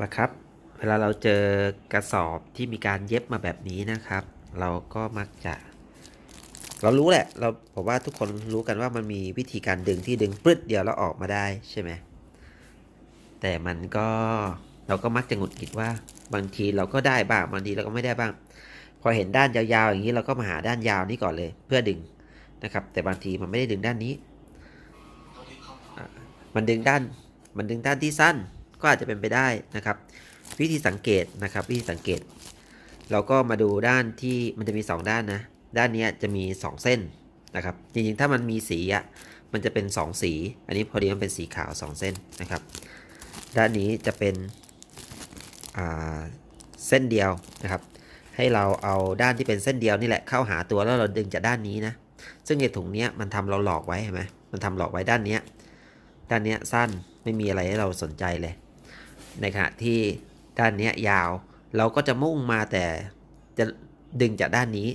ละครับ เวลาเราเจอกระสอบที่มีการเย็บมาแบบนี้นะครับ เราก็มักจะ เรารู้แหละ เราผมว่าทุกคนรู้กันว่ามันมีวิธีการดึงที่ดึงปลึดเดียวแล้วออกมาได้ใช่ไหมแต่มันก็เราก็มักจะหงุดหงิดว่า บางทีเราก็ได้บ้างบางทีเราก็ไม่ได้บ้าง พอเห็นด้านยาวๆอย่างนี้เราก็มาหาด้านยาวนี้ก่อนเลย เพื่อดึงนะครับ แต่บางทีมันไม่ได้ดึงด้านนี้ มันดึงด้าน มันดึงด้านที่สั้น ก็อาจจะเป็นไปได้นะครับ วิธีสังเกตนะครับวิธีสังเกต เราก็มาดูด้านที่มันจะมี 2 ด้านนะ ด้านนี้จะมี 2 เส้นนะครับ จริงๆ ถ้ามันมีสีอะมันจะเป็น 2 สี อันนี้พอดีมันเป็นสีขาว 2 เส้นนะครับ ด้านนี้จะเป็นเส้นเดียวนะครับ ให้เราเอาด้านที่เป็นเส้นเดียวนี่แหละเข้าหาตัวแล้วเราดึงจากด้านนี้นะ ซึ่งไอ้ถุงเนี้ยมันทำเราหลอกไว้เห็นไหมมันทำหลอกไว้ด้านเนี้ยด้านเนี้ยสั้นไม่มีอะไรให้เราสนใจเลย ในขณะที่ด้านนี้ยยาว เราก็จะมุ่งมาแต่จะดึงจากด้านนี้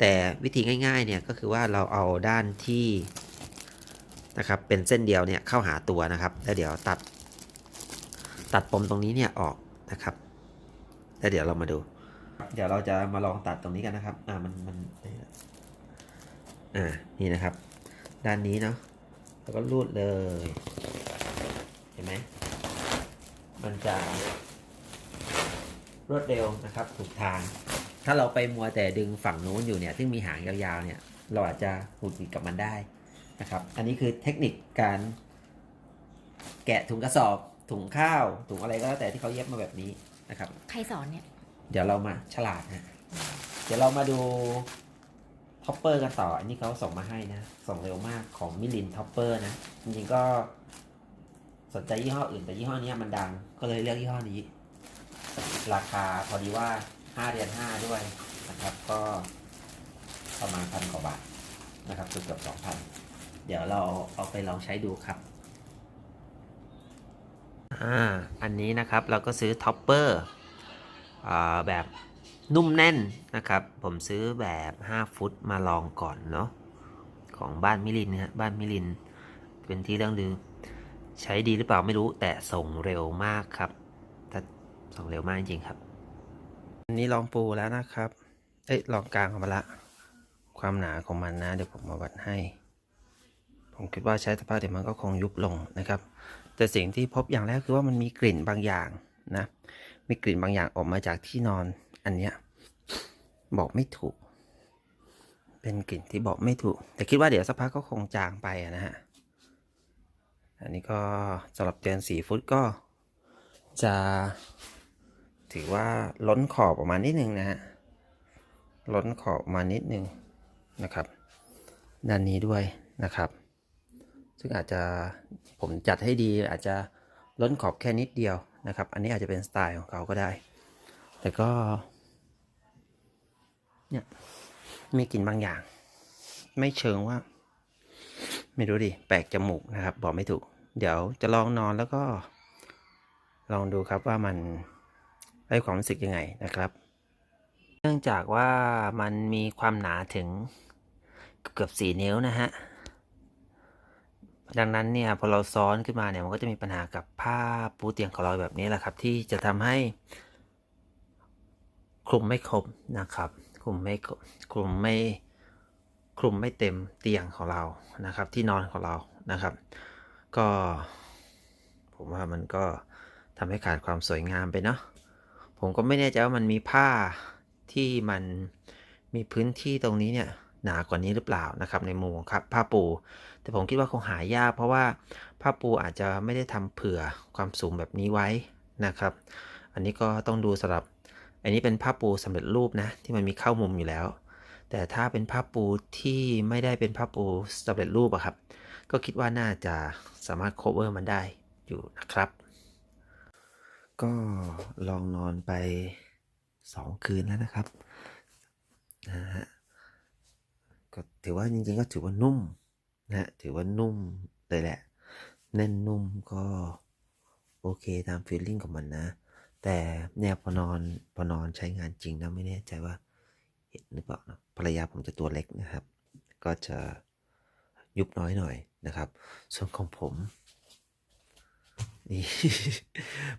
แต่วิธีง่ายๆเนี่ยก็คือว่าเราเอาด้านที่นะครับเป็นเส้นเดียวเนี่ยเข้าหาตัวนะครับแล้วเดี๋ยวตัด ตัดปมตรงนี้เนี่ยออกนะครับแล้วเดี๋ยวเรามาดู เดี๋ยวเราจะมาลองตัดตรงนี้กันนะครับอ่ามันมันอ่านี่นะครับ ด้านนี้เนาะแล้วก็รูดเลย เห็นไหม มันจะรวดเร็วนะครับ ถูกทาง ถ้าเราไปมัวแต่ดึงฝั่งนู้นอยู่เนี่ย ซึ่งมีหางยาวๆเนี่ย เราอาจจะหงุดหงิดกับมันได้นะครับ อันนี้คือเทคนิคการ แกะถุงกระสอบถุงข้าวถุงอะไรก็แล้วแต่ที่เขาเย็บมาแบบนี้นะครับ ใครสอนเนี่ย เดี๋ยวเรามาฉลาดนะเดี๋ยวเรามาดูท็อปเปอร์กันต่อ อันนี้เขาส่งมาให้นะ ส่งเร็วมากของมิลินท็อปเปอร์นะ จริงๆก็ สนใจยี่ห้ออื่น แต่ยี่ห้อนี้มันดัง ก็เลยเลือกยี่ห้อนี้ ราคาพอดีว่า 5เดือน5 ด้วยนะครับ ก็ประมาณพันกว่าบาทนะครับเกือบเกือบสองพันเดี๋ยวเราเอาไปลองใช้ดูครับ อ่า อันนี้นะครับเราก็ซื้อท็อปเปอร์แบบนุ่มแน่นนะครับ ผมซื้อแบบ 5 ฟุตมาลองก่อนเนาะของบ้านมิลินนะฮะบ้านมิลิน เป็นที่เรื่องลือ ใช้ดีหรือเปล่าไม่รู้แต่ส่งเร็วมากครับส่งเร็วมากจริงๆครับ อันนี้ลองปูแล้วนะครับ เอ้ยลองกลางออกมาละ ความหนาของมันนะ เดี๋ยวผมมาวัดให้ ผมคิดว่าใช้สภาพเดี๋ยวมันก็คงยุบลงนะครับ แต่สิ่งที่พบอย่างแรกคือว่ามันมีกลิ่นบางอย่างนะ มีกลิ่นบางอย่างออกมาจากที่นอนอันเนี้ยบอกไม่ถูก เป็นกลิ่นที่บอกไม่ถูก แต่คิดว่าเดี๋ยวสักพักก็คงจางไปนะฮะ อันนี้ก็สำหรับเดือนสีฟุตก็จะถือว่าล้นขอบออกมานิดนึงนะฮะ ล้นขอบมานิดนึงนะครับ ด้านนี้ด้วยนะครับ ซึ่งอาจจะผมจัดให้ดีอาจจะล้นขอบแค่นิดเดียวนะครับ อันนี้อาจจะเป็นสไตล์ของเขาก็ได้ แต่ก็เนี่ยมีกลิ่นบางอย่าง ไม่เชิงว่า ไม่รู้ดิ แปลกจมูกนะครับ บอกไม่ถูก เดี๋ยวจะลองนอนแล้วก็ ลองดูครับว่ามันได้ความรู้สึกยังไงนะครับ เนื่องจากว่ามันมีความหนาถึงเกือบสี่นิ้วนะฮะ ดังนั้นเนี่ยพอเราซ้อนขึ้นมาเนี่ยมันก็จะมีปัญหากับผ้าปูเตียงของเราแบบนี้แหละครับ ที่จะทำให้คลุมไม่ครบนะครับ คลุมไม่ครบคลุมไม่คลุมไม่เต็มเตียงของเรานะครับ ที่นอนของเรานะครับ ก็ ผมว่ามันก็ทำให้ขาดความสวยงามไปเนาะผมก็ไม่แน่ใจว่ามันมีผ้าที่มันมีพื้นที่ตรงนี้เนี่ยหนากว่านี้หรือเปล่านะครับ ในมุมของครับผ้าปู แต่ผมคิดว่าคงหายาก เพราะว่าผ้าปูอาจจะไม่ได้ทำเผื่อความสูงแบบนี้ไว้นะครับ อันนี้ก็ต้องดูสำหรับ อันนี้เป็นผ้าปูสำเร็จรูปนะที่มันมีเข้ามุมอยู่แล้ว แต่ถ้าเป็นผ้าปูที่ไม่ได้เป็นผ้าปูสำเร็จรูปอะครับ ก็คิดว่าน่าจะสามารถ cover มันได้อยู่นะครับ ก็ลองนอนไป 2 คืนแล้วนะครับนะฮะก็ถือว่าจริงๆก็ถือว่านุ่มนะฮะถือว่านุ่มเลยแหละ แน่นนุ่มก็โอเคตามฟีลลิ่งของมันนะ แต่เนี่ยพอนอนพอนอนใช้งานจริงนะไม่แน่ใจว่าเห็นหรือเปล่านะภรรยาผมจะตัวเล็กนะครับ ก็จะยุบน้อยหน่อย นะครับ ส่วนของผมนี่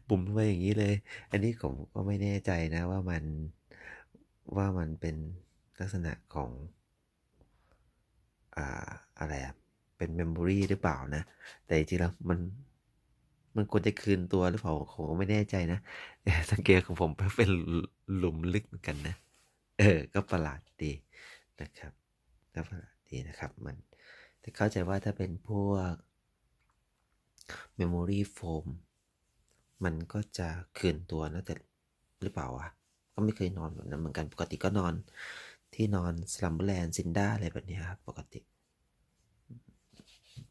บุ๋มลงมาอย่างนี้เลย อันนี้ผมก็ไม่แน่ใจนะว่ามันว่ามันเป็นลักษณะของอ่าอะไรอะเป็นเมมโมรีหรือเปล่านะ แต่จริงๆแล้วมันมันควรจะคืนตัวหรือเปล่าผมก็ไม่แน่ใจนะแต่สังเกตของผมเป็นหลุมลึกเหมือนกันนะ เออ ก็ประหลาดดีนะครับก็ประหลาดดีนะครับ มัน แต่เข้าใจว่าถ้าเป็นพวก Memory Foam มันก็จะคืนตัวนะแต่หรือเปล่าวะก็ไม่เคยนอนแบบนั้นเหมือนกันปกติก็นอนที่นอนสลัมเบอร์แลนด์ซินด้าอะไรแบบนี้ครับปกติ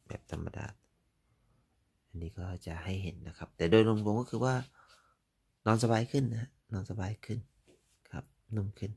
แบบธรรมดา อันนี้ก็จะให้เห็นนะครับ แต่โดยรวมๆก็คือว่า นอนสบายขึ้นนะนอนสบายขึ้นครับนุ่มขึ้น